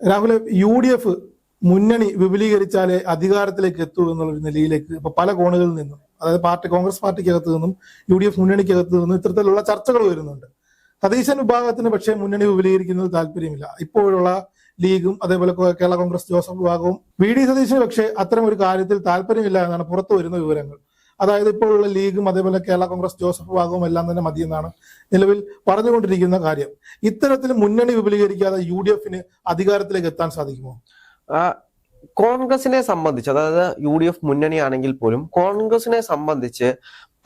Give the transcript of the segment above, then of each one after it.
രാഹുലെ U D F മുന്നണി വിപുലീകരിച്ചാലേ അധികാരത്തിലേക്ക് എത്തൂ എന്നുള്ള നിലയിലേക്ക് ഇപ്പൊ പല കോണുകളിൽ നിന്നും അതായത് പാർട്ടി കോൺഗ്രസ് പാർട്ടിക്കകത്ത് നിന്നും യു ഡി എഫ് മുന്നണിക്കകത്ത് നിന്നും ഇത്തരത്തിലുള്ള ചർച്ചകൾ വരുന്നുണ്ട്. സതീശൻ വിഭാഗത്തിന് പക്ഷേ മുന്നണി വിപുലീകരിക്കുന്നത് താല്പര്യമില്ല. ഇപ്പോഴുള്ള ലീഗും അതേപോലെ കേരള കോൺഗ്രസ് ജോസഫ് വിഭാഗവും വി ഡി സതീശന് പക്ഷേ അത്തരം ഒരു കാര്യത്തിൽ താല്പര്യമില്ല എന്നാണ് പുറത്തു വരുന്ന വിവരങ്ങൾ. അതായത് ഇപ്പോഴുള്ള ലീഗും അതേപോലെ കേരള കോൺഗ്രസ് ജോസഫ് വിഭാഗവും എല്ലാം തന്നെ മതിയെന്നാണ് നിലവിൽ പറഞ്ഞുകൊണ്ടിരിക്കുന്ന കാര്യം. ഇത്തരത്തിൽ മുന്നണി വിപുലീകരിക്കാതെ യു ഡി എഫിന് അധികാരത്തിലേക്ക് എത്താൻ സാധിക്കുമോ? കോൺഗ്രസിനെ സംബന്ധിച്ച് അതായത് യു ഡി എഫ് മുന്നണിയാണെങ്കിൽ പോലും കോൺഗ്രസിനെ സംബന്ധിച്ച്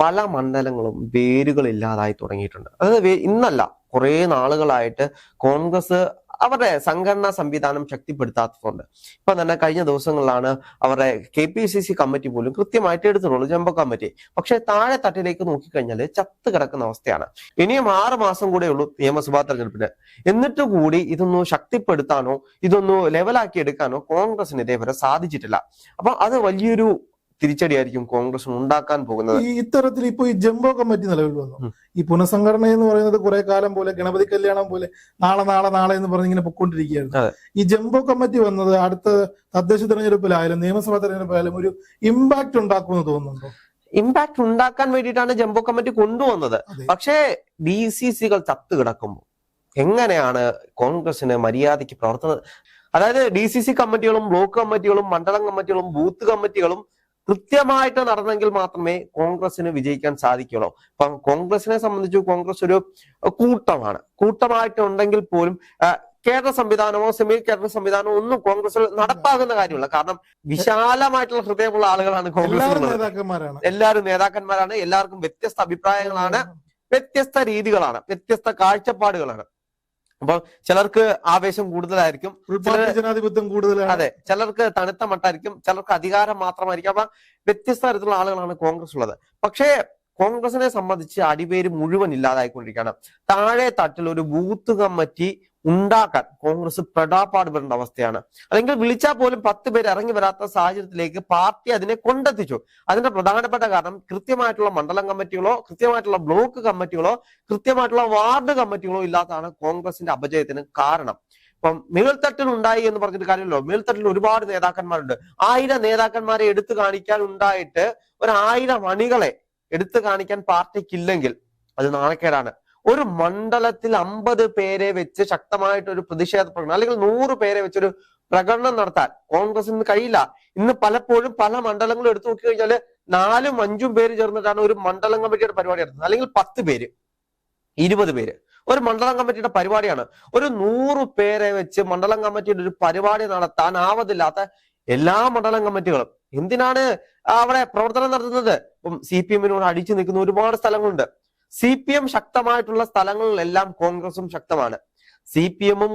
പല മണ്ഡലങ്ങളും വേരുകൾ ഇല്ലാതായി തുടങ്ങിയിട്ടുണ്ട്. അതായത് ഇന്നല്ല കുറെ നാളുകളായിട്ട് കോൺഗ്രസ് അവരുടെ സംഘടനാ സംവിധാനം ശക്തിപ്പെടുത്താത്തതുകൊണ്ട്. ഇപ്പൊ തന്നെ കഴിഞ്ഞ ദിവസങ്ങളിലാണ് അവരുടെ K P C C committee പോലും കൃത്യമായിട്ട് എടുത്തിട്ടുള്ളൂ ജംബോ കമ്മിറ്റി. പക്ഷെ താഴെ തട്ടിലേക്ക് നോക്കിക്കഴിഞ്ഞാൽ ചത്ത് കിടക്കുന്ന അവസ്ഥയാണ്. ഇനിയും ആറ് മാസം കൂടെ ഉള്ളൂ നിയമസഭാ തെരഞ്ഞെടുപ്പിന്. എന്നിട്ട് കൂടി ഇതൊന്ന് ശക്തിപ്പെടുത്താനോ ഇതൊന്ന് ലെവലാക്കി എടുക്കാനോ കോൺഗ്രസിന് ഇതേവരെ സാധിച്ചിട്ടില്ല. അപ്പൊ അത് വലിയൊരു തിരിച്ചടിയായിരിക്കും കോൺഗ്രസ് ഉണ്ടാക്കാൻ പോകുന്നത്. ഈ ഇത്തരത്തിൽ ഇപ്പൊ ഈ ജംബോ കമ്മിറ്റി നിലവിൽ വന്നു. ഈ പുനഃസംഘടന എന്ന് പറയുന്നത് കുറെ കാലം പോലെ ഗണപതി കല്യാണം പോലെ നാളെ നാളെ നാളെ എന്ന് പറഞ്ഞ് ഇങ്ങനെ പൊക്കോണ്ടിരിക്കുകയായിരുന്നു ഈ ജംബോ കമ്മിറ്റി വന്നത് അടുത്ത തദ്ദേശ തെരഞ്ഞെടുപ്പിലായാലും നിയമസഭാ തെരഞ്ഞെടുപ്പിലായാലും ഒരു ഇമ്പാക്ട് ഉണ്ടാക്കുമെന്ന് തോന്നുന്നുണ്ടോ? ഇമ്പാക്ട് ഉണ്ടാക്കാൻ വേണ്ടിയിട്ടാണ് ജംബോ കമ്മിറ്റി കൊണ്ടുവന്നത്. പക്ഷേ ഡി സി സികൾ ചത്തു കിടക്കുമ്പോൾ എങ്ങനെയാണ് കോൺഗ്രസിന് മര്യാദയ്ക്ക് പ്രവർത്തനം? അതായത് ഡി സി സി കമ്മിറ്റികളും ബ്ലോക്ക് കമ്മിറ്റികളും മണ്ഡലം കമ്മിറ്റികളും ബൂത്ത് കമ്മിറ്റികളും കൃത്യമായിട്ട് നടന്നെങ്കിൽ മാത്രമേ കോൺഗ്രസിന് വിജയിക്കാൻ സാധിക്കുള്ളൂ അപ്പം കോൺഗ്രസിനെ സംബന്ധിച്ച് കോൺഗ്രസ് ഒരു കൂട്ടമാണ്. കൂട്ടമായിട്ട് ഉണ്ടെങ്കിൽ പോലും കേരള സംവിധാനമോ സെമി കേരള സംവിധാനമോ ഒന്നും കോൺഗ്രസിൽ നടപ്പാകുന്ന കാര്യമില്ല. കാരണം വിശാലമായിട്ടുള്ള ഹൃദയമുള്ള ആളുകളാണ് കോൺഗ്രസ് എല്ലാവരും നേതാക്കന്മാരാണ്. എല്ലാവർക്കും വ്യത്യസ്ത അഭിപ്രായങ്ങളാണ്. വ്യത്യസ്ത രീതികളാണ്. വ്യത്യസ്ത കാഴ്ചപ്പാടുകളാണ്. അപ്പൊ ചിലർക്ക് ആവേശം കൂടുതലായിരിക്കും ഉൾപാർട്ടി ജനാധിപത്യം കൂടുതലാണ്. അതെ ചിലർക്ക് തണുത്ത മട്ടായിരിക്കും ചിലർക്ക് അധികാരം മാത്രമായിരിക്കും. അപ്പൊ വ്യത്യസ്ത തരത്തിലുള്ള ആളുകളാണ് കോൺഗ്രസ് ഉള്ളത്. പക്ഷേ കോൺഗ്രസിനെ സംബന്ധിച്ച് അടിപേര് മുഴുവൻ ഇല്ലാതായിക്കൊണ്ടിരിക്കുകയാണ്. താഴെ തട്ടിൽ ഒരു ബൂത്ത് കമ്മിറ്റി ഉണ്ടാക്കാൻ കോൺഗ്രസ് പെടാപ്പാട് വരേണ്ട അവസ്ഥയാണ്. അല്ലെങ്കിൽ വിളിച്ചാൽ പോലും പത്ത് പേര് ഇറങ്ങി വരാത്ത സാഹചര്യത്തിലേക്ക് പാർട്ടി അതിനെ കൊണ്ടെത്തിച്ചു. അതിന്റെ പ്രധാനപ്പെട്ട കാരണം കൃത്യമായിട്ടുള്ള മണ്ഡലം കമ്മിറ്റികളോ കൃത്യമായിട്ടുള്ള ബ്ലോക്ക് കമ്മിറ്റികളോ കൃത്യമായിട്ടുള്ള വാർഡ് കമ്മിറ്റികളോ ഇല്ലാത്തതാണ് കോൺഗ്രസിന്റെ അപജയത്തിന് കാരണം. ഇപ്പം മേൽത്തട്ടിൽ ഉണ്ടായി എന്ന് പറഞ്ഞിട്ട് കാര്യമല്ലോ മേൽത്തട്ടിൽ ഒരുപാട് നേതാക്കന്മാരുണ്ട്. ആയിരം നേതാക്കന്മാരെ എടുത്തു കാണിക്കാൻ ഉണ്ടായിട്ട് ഒരായിരം അണികളെ എടുത്തു കാണിക്കാൻ പാർട്ടിക്കില്ലെങ്കിൽ അത് നാണക്കേടാണ്. ഒരു മണ്ഡലത്തിൽ അമ്പത് പേരെ വെച്ച് ശക്തമായിട്ട് ഒരു പ്രതിഷേധ പ്രകടനം അല്ലെങ്കിൽ നൂറ് പേരെ വെച്ചൊരു പ്രകടനം നടത്താൻ കോൺഗ്രസിന് കഴിയില്ല. ഇന്ന് പലപ്പോഴും പല മണ്ഡലങ്ങളും എടുത്തു നോക്കി കഴിഞ്ഞാൽ നാലും അഞ്ചും പേര് ചേർന്നിട്ടാണ് ഒരു മണ്ഡലം കമ്മിറ്റിയുടെ പരിപാടി നടത്തുന്നത്. അല്ലെങ്കിൽ പത്ത് പേര് ഇരുപത് പേര്. ഒരു മണ്ഡലം കമ്മിറ്റിയുടെ പരിപാടിയാണ്. ഒരു നൂറ് പേരെ വെച്ച് മണ്ഡലം കമ്മിറ്റിയുടെ ഒരു പരിപാടി നടത്താൻ ആവതില്ലാത്ത എല്ലാ മണ്ഡലം കമ്മിറ്റികളും. എന്തിനാണ് അവിടെ പ്രവർത്തനം നടത്തുന്നത്? ഇപ്പം സി പി എമ്മിനോട് അടിച്ചു നിൽക്കുന്ന ഒരുപാട് സ്ഥലങ്ങളുണ്ട്. സി പി എം ശക്തമായിട്ടുള്ള സ്ഥലങ്ങളിലെല്ലാം കോൺഗ്രസും ശക്തമാണ്. സി പി എമ്മും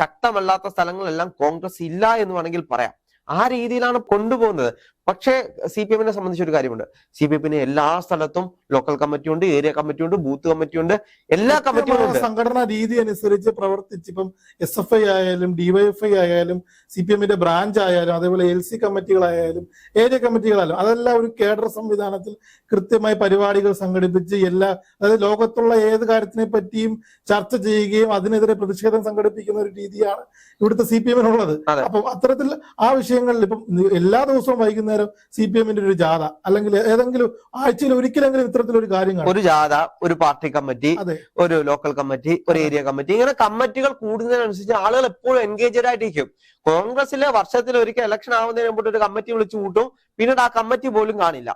ശക്തമല്ലാത്ത സ്ഥലങ്ങളിലെല്ലാം കോൺഗ്രസ് ഇല്ല എന്ന് വേണമെങ്കിൽ പറയാം. ആ രീതിയിലാണ് കൊണ്ടുപോകുന്നത്. പക്ഷേ സി പി എമ്മിനെ സംബന്ധിച്ച് ഒരു കാര്യമുണ്ട്. സി പി എമ്മിന് എല്ലാ സ്ഥലത്തും ലോക്കൽ കമ്മിറ്റി ഉണ്ട് ഏരിയ കമ്മിറ്റി ഉണ്ട് ബൂത്ത് കമ്മിറ്റി ഉണ്ട് എല്ലാ കമ്മിറ്റിയും ഉണ്ട്. സംഘടനാ രീതി അനുസരിച്ച് പ്രവർത്തിച്ച് ഇപ്പം എസ് എഫ് ഐ ആയാലും ഡിവൈഎഫ് ഐ ആയാലും സി പി എമ്മിന്റെ ബ്രാഞ്ച് ആയാലും അതേപോലെ എൽ സി കമ്മിറ്റികളായാലും ഏരിയ കമ്മിറ്റികളായാലും അതെല്ലാം ഒരു കേഡർ സംവിധാനത്തിൽ കൃത്യമായി പരിപാടികൾ സംഘടിപ്പിച്ച് എല്ലാ അതായത് ലോകത്തുള്ള ഏത് കാര്യത്തിനെ പറ്റിയും ചർച്ച ചെയ്യുകയും അതിനെതിരെ പ്രതിഷേധം സംഘടിപ്പിക്കുന്ന ഒരു രീതിയാണ് ഇവിടുത്തെ സി പി എമ്മിനുള്ളത്. അപ്പം അത്തരത്തിൽ ആ വിഷയങ്ങളിൽ ഇപ്പം എല്ലാ ദിവസവും വൈകുന്നേരം സി പി എമ്മിന്റെ ഒരു ജാഥ അല്ലെങ്കിൽ ഏതെങ്കിലും ആഴ്ചയിൽ ഒരിക്കലെങ്കിലും ഇത്തരത്തിലൊരു കാര്യം ഒരു ജാഥ ഒരു പാർട്ടി കമ്മിറ്റി ഒരു ലോക്കൽ കമ്മിറ്റി ഒരു ഏരിയ കമ്മിറ്റി ഇങ്ങനെ കമ്മിറ്റികൾ കൂടുന്നതിനനുസരിച്ച് ആളുകൾ എപ്പോഴും എൻഗേജഡ് ആയിട്ടിരിക്കും. കോൺഗ്രസിലെ വർഷത്തിൽ ഒരിക്കൽ ഇലക്ഷൻ ആവുന്നതിന് മുമ്പ് ഒരു കമ്മിറ്റി വിളിച്ചു കൂട്ടും പിന്നീട് ആ കമ്മിറ്റി പോലും കാണില്ല.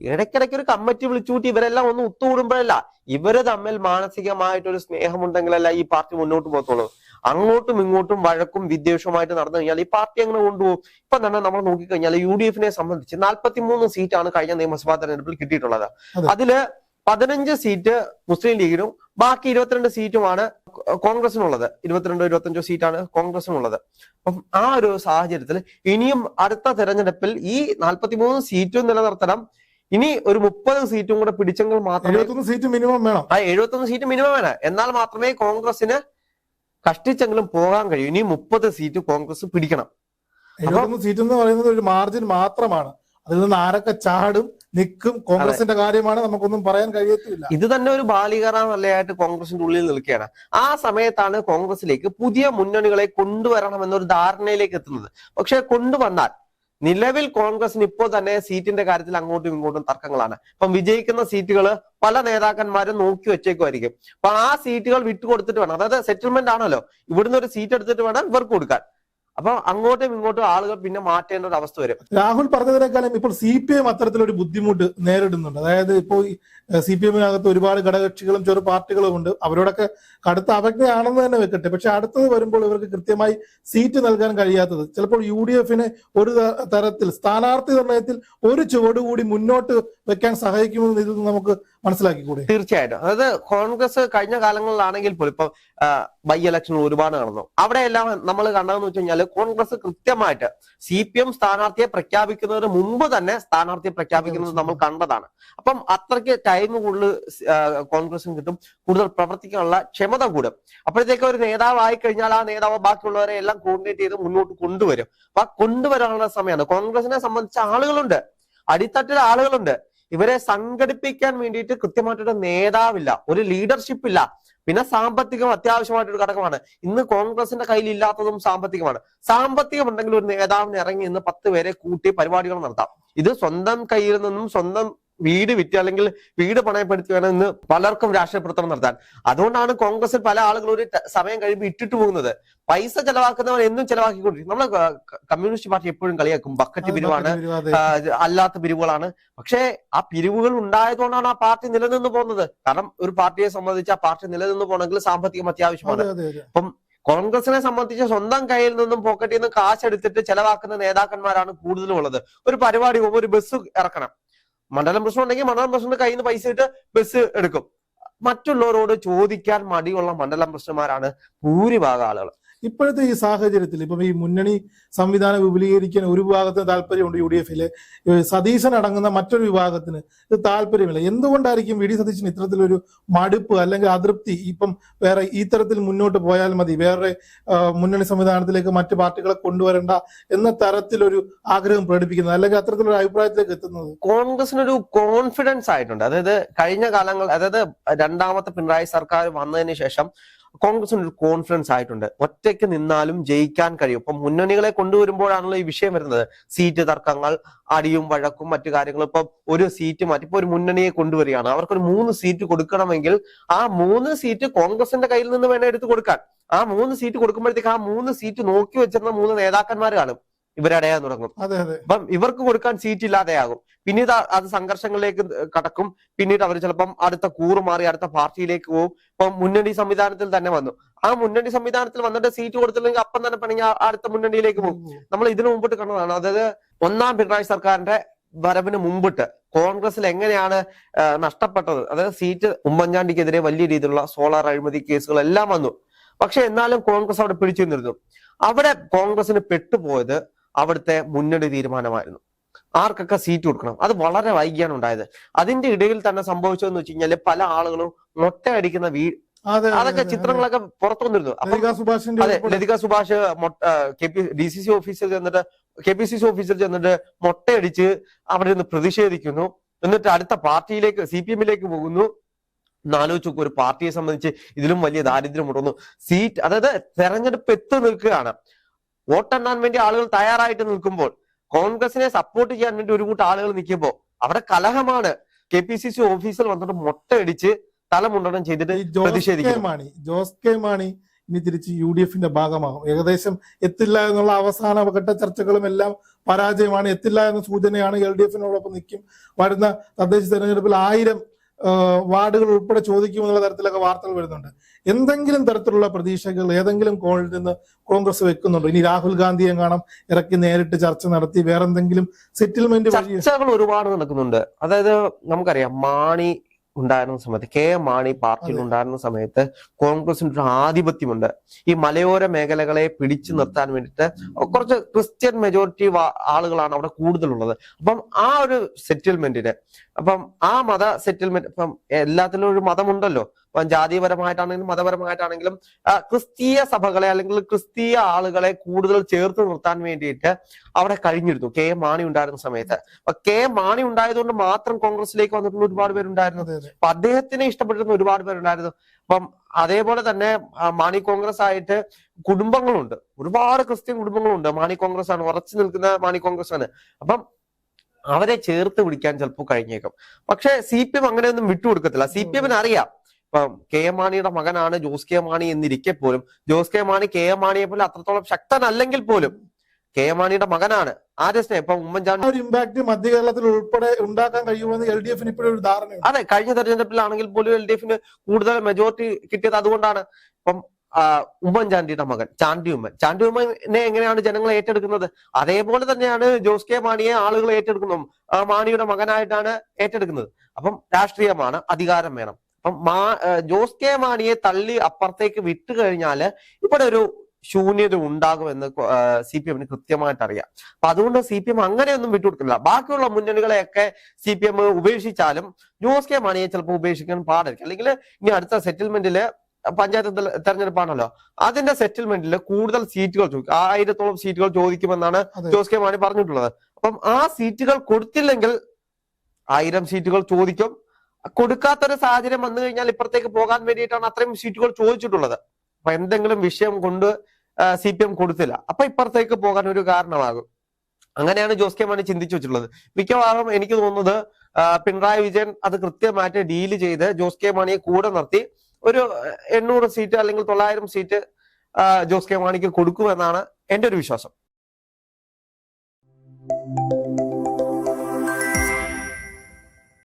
ഇടയ്ക്കിടയ്ക്ക് ഒരു കമ്മിറ്റി വിളിച്ചു കൂട്ടി ഇവരെല്ലാം ഒന്ന് ഒത്തുകൂടുമ്പോഴല്ല ഇവർ തമ്മിൽ മാനസികമായിട്ടൊരു സ്നേഹമുണ്ടെങ്കിലല്ല ഈ പാർട്ടി മുന്നോട്ട് പോകത്തുള്ളൂ. അങ്ങോട്ടും ഇങ്ങോട്ടും വഴക്കും വിദ്വേഷവുമായിട്ട് നടന്നു കഴിഞ്ഞാൽ ഈ പാർട്ടി അങ്ങനെ കൊണ്ടുപോകും? ഇപ്പൊ തന്നെ നമ്മൾ നോക്കിക്കഴിഞ്ഞാൽ യു ഡി എഫിനെ സംബന്ധിച്ച് നാൽപ്പത്തി മൂന്ന് സീറ്റാണ് കഴിഞ്ഞ നിയമസഭാ തെരഞ്ഞെടുപ്പിൽ കിട്ടിയിട്ടുള്ളത്. അതിൽ പതിനഞ്ച് സീറ്റ് മുസ്ലിം ലീഗിനും ബാക്കി ഇരുപത്തിരണ്ട് സീറ്റുമാണ് കോൺഗ്രസിനുള്ളത്. ഇരുപത്തിരണ്ടോ ഇരുപത്തഞ്ചോ സീറ്റാണ് കോൺഗ്രസിനുള്ളത്. അപ്പം ആ ഒരു സാഹചര്യത്തിൽ ഇനിയും അടുത്ത തെരഞ്ഞെടുപ്പിൽ ഈ നാൽപ്പത്തിമൂന്ന് സീറ്റും നിലനിർത്തണം. ഇനി ഒരു മുപ്പത് സീറ്റും കൂടെ പിടിച്ചെങ്കിൽ മാത്രമേ സീറ്റ് മിനിമം വേണം. ആ എഴുപത്തൊന്ന് സീറ്റ് മിനിമം വേണം. എന്നാൽ മാത്രമേ കോൺഗ്രസിന് കഷ്ടിച്ചെങ്കിലും പോകാൻ കഴിയും. ഇനി മുപ്പത് സീറ്റ് കോൺഗ്രസ് പിടിക്കണം. ഇരുപത്തൊന്ന് സീറ്റ് എന്ന് പറയുന്നത് ഒരു മാർജിൻ മാത്രമാണ്. അതിൽ നിന്ന് ആരൊക്കെ ചാടും നിൽക്കും കോൺഗ്രസിന്റെ കാര്യമാണ് നമുക്കൊന്നും പറയാൻ കഴിയത്തില്ല. ഇത് തന്നെ ഒരു ബാലികറ നല്ലതായിട്ട് കോൺഗ്രസിന്റെ ഉള്ളിൽ നിൽക്കുകയാണ്. ആ സമയത്താണ് കോൺഗ്രസിലേക്ക് പുതിയ മുന്നണികളെ കൊണ്ടുവരണം എന്നൊരു ധാരണയിലേക്ക് എത്തുന്നത്. പക്ഷെ കൊണ്ടുവന്നാൽ നിലവിൽ കോൺഗ്രസിന് ഇപ്പോൾ തന്നെ സീറ്റിന്റെ കാര്യത്തിൽ അങ്ങോട്ടും ഇങ്ങോട്ടും തർക്കങ്ങളാണ്. അപ്പം വിജയിക്കുന്ന സീറ്റുകൾ പല നേതാക്കന്മാരും നോക്കി വെച്ചേക്കുമായിരിക്കും അപ്പൊ ആ സീറ്റുകൾ വിട്ടുകൊടുത്തിട്ട് വേണം. അതായത് സെറ്റിൽമെന്റ് ആണല്ലോ. ഇവിടുന്ന് ഒരു സീറ്റ് എടുത്തിട്ട് വേണം ഇവർക്ക് കൊടുക്കാൻ. അപ്പൊ അങ്ങോട്ടും ഇങ്ങോട്ടും ആളുകൾ പിന്നെ മാറ്റേണ്ട ഒരു അവസ്ഥ വരും. രാഹുൽ പറഞ്ഞതിനേക്കാളും ഇപ്പോൾ സി പി എം അത്തരത്തിലൊരു ബുദ്ധിമുട്ട് നേരിടുന്നുണ്ട്. അതായത് ഇപ്പോൾ സി പി എമ്മിനകത്ത് ഒരുപാട് ഘടകകക്ഷികളും ചെറു പാർട്ടികളും ഉണ്ട്. അവരോടൊക്കെ കടുത്ത അവജ്ഞയാണെന്ന് തന്നെ വെക്കട്ടെ. പക്ഷെ അടുത്തത് വരുമ്പോൾ ഇവർക്ക് കൃത്യമായി സീറ്റ് നൽകാൻ കഴിയാത്തത്. ചിലപ്പോൾ യു ഡി എഫിന് ഒരു തരത്തിൽ സ്ഥാനാർത്ഥി നിർണയത്തിൽ ഒരു ചുവടുകൂടി മുന്നോട്ട് വെക്കാൻ സഹായിക്കുമെന്ന് ഇതിൽ നിന്ന് നമുക്ക് മനസ്സിലാക്കിക്കൂടെ? തീർച്ചയായിട്ടും. അതായത് കോൺഗ്രസ് കഴിഞ്ഞ കാലങ്ങളിലാണെങ്കിൽ പോലും ഇപ്പൊ ബൈ ഇലക്ഷൻ ഒരുപാട് നടന്നു. അവിടെ എല്ലാം നമ്മൾ കണ്ടതെന്ന് വെച്ച് കഴിഞ്ഞാൽ കോൺഗ്രസ് കൃത്യമായിട്ട് സി പി എം സ്ഥാനാർത്ഥിയെ പ്രഖ്യാപിക്കുന്നതിന് മുമ്പ് തന്നെ സ്ഥാനാർത്ഥിയെ പ്രഖ്യാപിക്കുന്നത് നമ്മൾ കണ്ടതാണ്. അപ്പം അത്രയ്ക്ക് ടൈം കൂടുതൽ കോൺഗ്രസിന് കിട്ടും. കൂടുതൽ പ്രവർത്തിക്കാനുള്ള ക്ഷമത കൂടും. അപ്പോഴത്തേക്ക് ഒരു നേതാവായി കഴിഞ്ഞാൽ ആ നേതാവ് ബാക്കിയുള്ളവരെ എല്ലാം കോർഡിനേറ്റ് ചെയ്ത് മുന്നോട്ട് കൊണ്ടുവരും. അപ്പൊ കൊണ്ടുവരാനുള്ള സമയമാണ്. കോൺഗ്രസിനെ സംബന്ധിച്ച ആളുകളുണ്ട്. അടിത്തട്ടിൽ ആളുകളുണ്ട്. ഇവരെ സംഘടിപ്പിക്കാൻ വേണ്ടിയിട്ട് കൃത്യമായിട്ടൊരു നേതാവില്ല ഒരു ലീഡർഷിപ്പ് ഇല്ല. പിന്നെ സാമ്പത്തികം അത്യാവശ്യമായിട്ടൊരു ഘടകമാണ്. ഇന്ന് കോൺഗ്രസിന്റെ കയ്യിൽ ഇല്ലാത്തതും സാമ്പത്തികമാണ്. സാമ്പത്തികം ഉണ്ടെങ്കിൽ ഒരു നേതാവിന് ഇറങ്ങി ഇന്ന് പത്ത് പേരെ കൂട്ടി പരിപാടികൾ നടത്താം. ഇത് സ്വന്തം കയ്യിൽ നിന്നും സ്വന്തം വീട് വിറ്റ് അല്ലെങ്കിൽ വീട് പണയപ്പെടുത്തി വേണം ഇന്ന് പലർക്കും രാഷ്ട്രീയ പ്രവർത്തനം നടത്താൻ. അതുകൊണ്ടാണ് കോൺഗ്രസിൽ പല ആളുകളും ഒരു സമയം കഴിയുമ്പോൾ ഇട്ടിട്ട് പോകുന്നത്. പൈസ ചെലവാക്കുന്നവർ എന്നും ചെലവാക്കിക്കൊണ്ടിരിക്കും. നമ്മളെ കമ്മ്യൂണിസ്റ്റ് പാർട്ടി എപ്പോഴും കളിയാക്കും. ബക്കറ്റ് പിരിവാണ് അല്ലാത്ത പിരിവുകളാണ്. പക്ഷേ ആ പിരിവുകൾ ഉണ്ടായതുകൊണ്ടാണ് ആ പാർട്ടി നിലനിന്ന് പോകുന്നത്. കാരണം ഒരു പാർട്ടിയെ സംബന്ധിച്ച് ആ പാർട്ടി നിലനിന്ന് പോകണമെങ്കിൽ സാമ്പത്തികം അത്യാവശ്യമാണ്. അപ്പം കോൺഗ്രസിനെ സംബന്ധിച്ച് സ്വന്തം കയ്യിൽ നിന്നും പോക്കറ്റിൽ നിന്നും കാശെടുത്തിട്ട് ചെലവാക്കുന്ന നേതാക്കന്മാരാണ് കൂടുതലും ഉള്ളത് ഒരു പരിപാടി പോകുമ്പോൾ ഒരു ബസ് ഇറക്കണം. മണ്ഡലം പ്രശ്നം ഉണ്ടെങ്കിൽ മണ്ഡലം പ്രസിഡന്റ് കയ്യിൽ നിന്ന് പൈസ ഇട്ട് ബസ് എടുക്കും. മറ്റുള്ളവരോട് ചോദിക്കാൻ മടിയുള്ള മണ്ഡലം പ്രശ്നമാരാണ് ഭൂരിഭാഗം ആളുകൾ. ഇപ്പോഴത്തെ ഈ സാഹചര്യത്തിൽ ഇപ്പം ഈ മുന്നണി സംവിധാനം വിപുലീകരിക്കാൻ ഒരു വിഭാഗത്തിന് താല്പര്യമുണ്ട് യു ഡി എഫിൽ. സതീശൻ അടങ്ങുന്ന മറ്റൊരു വിഭാഗത്തിന് ഇത് താല്പര്യമില്ല. എന്തുകൊണ്ടായിരിക്കും വി ഡി സതീശൻ ഇത്തരത്തിലൊരു മടുപ്പ് അല്ലെങ്കിൽ അതൃപ്തി ഇപ്പം വേറെ ഈ തരത്തിൽ മുന്നോട്ട് പോയാൽ മതി? വേറെ മുന്നണി സംവിധാനത്തിലേക്ക് മറ്റു പാർട്ടികളെ കൊണ്ടുവരണ്ട എന്ന തരത്തിലൊരു ആഗ്രഹം പ്രകടിപ്പിക്കുന്നത് അല്ലെങ്കിൽ അത്തരത്തിലൊരു അഭിപ്രായത്തിലേക്ക് എത്തുന്നത്? കോൺഗ്രസിനൊരു കോൺഫിഡൻസ് ആയിട്ടുണ്ട്. അതായത് കഴിഞ്ഞ കാലങ്ങൾ അതായത് രണ്ടാമത്തെ പിണറായി സർക്കാർ വന്നതിന് ശേഷം കോൺഗ്രസിന് ഒരു കോൺഫിഡൻസ് ആയിട്ടുണ്ട്. ഒറ്റയ്ക്ക് നിന്നാലും ജയിക്കാൻ കഴിയും. ഇപ്പൊ മുന്നണികളെ കൊണ്ടുവരുമ്പോഴാണല്ലോ ഈ വിഷയം വരുന്നത്. സീറ്റ് തർക്കങ്ങൾ അടിയും വഴക്കും മറ്റു കാര്യങ്ങളും. ഇപ്പൊ ഒരു സീറ്റ് മാറ്റി ഇപ്പൊ ഒരു മുന്നണിയെ കൊണ്ടുവരികയാണ്. അവർക്കൊരു മൂന്ന് സീറ്റ് കൊടുക്കണമെങ്കിൽ ആ മൂന്ന് സീറ്റ് കോൺഗ്രസിന്റെ കയ്യിൽ നിന്ന് വേണം എടുത്ത് കൊടുക്കാൻ. ആ മൂന്ന് സീറ്റ് കൊടുക്കുമ്പോഴത്തേക്ക് ആ മൂന്ന് സീറ്റ് നോക്കി വെച്ചിരുന്ന മൂന്ന് നേതാക്കന്മാർ കാണും. ഇവരടയാൻ തുടങ്ങും. അപ്പം ഇവർക്ക് കൊടുക്കാൻ സീറ്റ് ഇല്ലാതെയാകും. പിന്നീട് അത് സംഘർഷങ്ങളിലേക്ക് കടക്കും. പിന്നീട് അവർ ചിലപ്പം അടുത്ത കൂറ് മാറി അടുത്ത പാർട്ടിയിലേക്ക് പോകും ഇപ്പം മുന്നണി സംവിധാനത്തിൽ തന്നെ വന്നു. ആ മുന്നണി സംവിധാനത്തിൽ വന്നിട്ട് സീറ്റ് കൊടുത്തില്ലെങ്കിൽ അപ്പം തന്നെ പണിഞ്ഞ അടുത്ത മുന്നണിയിലേക്ക് പോകും നമ്മൾ ഇതിനു മുമ്പിട്ട് കണ്ടതാണ്. അതായത് ഒന്നാം പിണറായി സർക്കാരിന്റെ വരവിന് മുമ്പിട്ട് കോൺഗ്രസിൽ എങ്ങനെയാണ് നഷ്ടപ്പെട്ടത്? അതായത് സീറ്റ് ഉമ്മൻചാണ്ടിക്കെതിരെ വലിയ രീതിയിലുള്ള സോളാർ അഴിമതി കേസുകൾ എല്ലാം വന്നു. പക്ഷെ എന്നാലും കോൺഗ്രസ് അവിടെ പിടിച്ചു നിന്നിരുന്നു. അവിടെ കോൺഗ്രസിന് പെട്ടുപോയത് അവിടുത്തെ മുന്നണി തീരുമാനമായിരുന്നു. ആർക്കൊക്കെ സീറ്റ് കൊടുക്കണം? അത് വളരെ വൈകിയാണ് ഉണ്ടായത്. അതിന്റെ ഇടയിൽ തന്നെ സംഭവിച്ചതെന്ന് വെച്ച് കഴിഞ്ഞാൽ പല ആളുകളും മൊട്ടയടിക്കുന്ന വീ അതൊക്കെ ചിത്രങ്ങളൊക്കെ പുറത്തു വന്നിരുന്നു. അപ്പം അതെ Lathika Subhash K P D C C ഓഫീസിൽ ചെന്നിട്ട് കെ പി സി സി ഓഫീസിൽ ചെന്നിട്ട് മൊട്ടയടിച്ച് അവിടെ നിന്ന് പ്രതിഷേധിക്കുന്നു. എന്നിട്ട് അടുത്ത പാർട്ടിയിലേക്ക് സി പി എമ്മിലേക്ക് പോകുന്നു. എന്നാലോചിച്ച് നോക്കൂ ഒരു പാർട്ടിയെ സംബന്ധിച്ച് ഇതിലും വലിയ ദാരിദ്ര്യം ഉണ്ടെന്നു സീറ്റ് അതായത് തെരഞ്ഞെടുപ്പ് എത്തി നിൽക്കുകയാണ്. വോട്ടെണ്ണാൻ വേണ്ടി ആളുകൾ തയ്യാറായിട്ട് നിൽക്കുമ്പോൾ കോൺഗ്രസിനെ സപ്പോർട്ട് ചെയ്യാൻ വേണ്ടി ഒരു കൂട്ടം ആളുകൾ നിൽക്കുമ്പോൾ അവിടെ കലഹമാണ് കെ പി സി സി ഓഫീസിൽ വന്നിട്ട് മൊട്ടയടിച്ച് തലമുണ്ടനം ചെയ്തിട്ട് ജോസ് കെ മാണി ഇനി തിരിച്ച് യു ഡി എഫിന്റെ ഭാഗമാകും. ഏകദേശം എത്തില്ല എന്നുള്ള അവസാന ഘട്ട ചർച്ചകളും എല്ലാം പരാജയമാണ്. എത്തില്ല എന്ന സൂചനയാണ് എൽ ഡി എഫിനോടൊപ്പം നിൽക്കും. വരുന്ന തദ്ദേശ തെരഞ്ഞെടുപ്പിൽ ആയിരം വാർഡുകൾ ഉൾപ്പെടെ ചോദിക്കുമെന്നുള്ള തരത്തിലൊക്കെ വാർത്തകൾ വരുന്നുണ്ട്. എന്തെങ്കിലും തരത്തിലുള്ള പ്രതീക്ഷകൾ ഏതെങ്കിലും കോണിൽ നിന്ന് കോൺഗ്രസ് വെക്കുന്നുണ്ടോ? ഇനി രാഹുൽ ഗാന്ധിയെ കാണാം ഇറക്കി നേരിട്ട് ചർച്ച നടത്തി വേറെന്തെങ്കിലും സെറ്റിൽമെന്റ് ചർച്ചകൾ ഒരുപാട് നടക്കുന്നുണ്ട്. അതായത് നമുക്കറിയാം മാണി ഉണ്ടായിരുന്ന സമയത്ത് കെ എം മാണി പാർട്ടിയിൽ ഉണ്ടായിരുന്ന സമയത്ത് കോൺഗ്രസിന് ഒരു ആധിപത്യമുണ്ട്. ഈ മലയോര മേഖലകളെ പിടിച്ചു നിർത്താൻ വേണ്ടിയിട്ട് കുറച്ച് ക്രിസ്ത്യൻ മെജോറിറ്റി ആളുകളാണ് അവിടെ കൂടുതലുള്ളത്. അപ്പം ആ ഒരു സെറ്റിൽമെന്റിന് അപ്പം ആ മത സെറ്റിൽമെന്റ് ഇപ്പം എല്ലാത്തിലും ഒരു മതമുണ്ടല്ലോ. ജാതിപരമായിട്ടാണെങ്കിലും മതപരമായിട്ടാണെങ്കിലും ക്രിസ്തീയ സഭകളെ അല്ലെങ്കിൽ ക്രിസ്തീയ ആളുകളെ കൂടുതൽ ചേർത്ത് നിർത്താൻ വേണ്ടിയിട്ട് അവിടെ കഴിഞ്ഞിരുന്നു. കെ മാണി ഉണ്ടായിരുന്ന സമയത്ത്. അപ്പൊ കെ മാണി ഉണ്ടായതുകൊണ്ട് മാത്രം കോൺഗ്രസിലേക്ക് വന്നിട്ടുള്ള ഒരുപാട് പേരുണ്ടായിരുന്നു. അപ്പൊ അദ്ദേഹത്തിനെ ഇഷ്ടപ്പെട്ടിരുന്ന ഒരുപാട് പേരുണ്ടായിരുന്നു. അപ്പം അതേപോലെ തന്നെ മാണി കോൺഗ്രസ് ആയിട്ട് കുടുംബങ്ങളുണ്ട്. ഒരുപാട് ക്രിസ്ത്യൻ കുടുംബങ്ങളുണ്ട്. മാണി കോൺഗ്രസ് ആണ് ഉറച്ചു നിൽക്കുന്ന മാണി കോൺഗ്രസ് ആണ് അപ്പം അവരെ ചേർത്ത് പിടിക്കാൻ ചിലപ്പോൾ കഴിഞ്ഞേക്കും. പക്ഷെ സി പി എം അങ്ങനെയൊന്നും വിട്ടുകൊടുക്കത്തില്ല. സി പി എമ്മിന് അറിയാം. ഇപ്പം കെ എം മാണിയുടെ മകനാണ് ജോസ് കെ മാണി എന്നിരിക്കെ പോലും Jose K Mani K M മാണിയെ പോലെ അത്രത്തോളം ശക്തനല്ലെങ്കിൽ പോലും കെ എം മാണിയുടെ മകനാണ്. ആരുടെ സ്നേഹം? ഇപ്പൊ ഉമ്മൻചാണ്ടി ഒരു ഇമ്പാക്ട് മധ്യ കേരളത്തിൽ ഉൾപ്പെടെ ഉണ്ടാക്കാൻ കഴിയുമെന്ന് എൽ ഡി എഫിന് ഇപ്പോഴും ഒരു ധാരണയുണ്ട്. അതെ കഴിഞ്ഞ തെരഞ്ഞെടുപ്പിലാണെങ്കിൽ പോലും എൽ ഡി എഫിന് കൂടുതൽ മെജോറിറ്റി കിട്ടിയത് അതുകൊണ്ടാണ്. ഇപ്പം ഉമ്മൻചാണ്ടിയുടെ മകൻ ചാണ്ടി ഉമ്മൻ. ചാണ്ടി ഉമ്മനെ എങ്ങനെയാണ് ജനങ്ങൾ ഏറ്റെടുക്കുന്നത്? അതേപോലെ തന്നെയാണ് ജോസ് കെ മാണിയെ ആളുകൾ ഏറ്റെടുക്കുന്നു. മാണിയുടെ മകനായിട്ടാണ് ഏറ്റെടുക്കുന്നത്. അപ്പം രാഷ്ട്രീയമാണ് അധികാരം വേണം. അപ്പം മാ ജോസ് കെ മാണിയെ തള്ളി അപ്പുറത്തേക്ക് വിട്ടു കഴിഞ്ഞാൽ ഇവിടെ ഒരു ശൂന്യത ഉണ്ടാകുമെന്ന് സി പി എമ്മിന് കൃത്യമായിട്ട് അറിയാം. അപ്പൊ അതുകൊണ്ട് സി പി എം അങ്ങനെയൊന്നും വിട്ടുകൊടുക്കില്ല ബാക്കിയുള്ള മുന്നണികളെയൊക്കെ സി പി എം ഉപേക്ഷിച്ചാലും ജോസ് കെ മാണിയെ ചിലപ്പോൾ ഉപേക്ഷിക്കാൻ പാടായിരിക്കും അല്ലെങ്കിൽ ഇനി അടുത്ത സെറ്റിൽമെന്റിൽ പഞ്ചായത്ത് തെരഞ്ഞെടുപ്പാണല്ലോ. അതിന്റെ സെറ്റിൽമെന്റിൽ കൂടുതൽ സീറ്റുകൾ ചോദിക്കും ആയിരത്തോളം സീറ്റുകൾ ചോദിക്കുമെന്നാണ്. ജോസ് കെ മാണി പറഞ്ഞിട്ടുള്ളത്. അപ്പം ആ സീറ്റുകൾ കൊടുത്തില്ലെങ്കിൽ ആയിരം സീറ്റുകൾ ചോദിക്കും. കൊടുക്കാത്തൊരു സാഹചര്യം വന്നു കഴിഞ്ഞാൽ ഇപ്പുറത്തേക്ക് പോകാൻ വേണ്ടിയിട്ടാണ് അത്രയും സീറ്റുകൾ ചോദിച്ചിട്ടുള്ളത്. അപ്പൊ എന്തെങ്കിലും വിഷയം കൊണ്ട് സി പി എം കൊടുത്തില്ല. അപ്പൊ ഇപ്പുറത്തേക്ക് പോകാൻ ഒരു കാരണമാകും. അങ്ങനെയാണ് ജോസ് കെ മാണി ചിന്തിച്ചു വെച്ചിട്ടുള്ളത്. മിക്കവാറും എനിക്ക് തോന്നുന്നത് പിണറായി വിജയൻ അത് കൃത്യമായിട്ട് ഡീൽ ചെയ്ത് ജോസ് കെ മാണിയെ കൂടെ നിർത്തി ഒരു എണ്ണൂറ് സീറ്റ് അല്ലെങ്കിൽ തൊള്ളായിരം സീറ്റ് ജോസ് കെ മാണിക്ക് കൊടുക്കുമെന്നാണ് എന്റെ ഒരു വിശ്വാസം.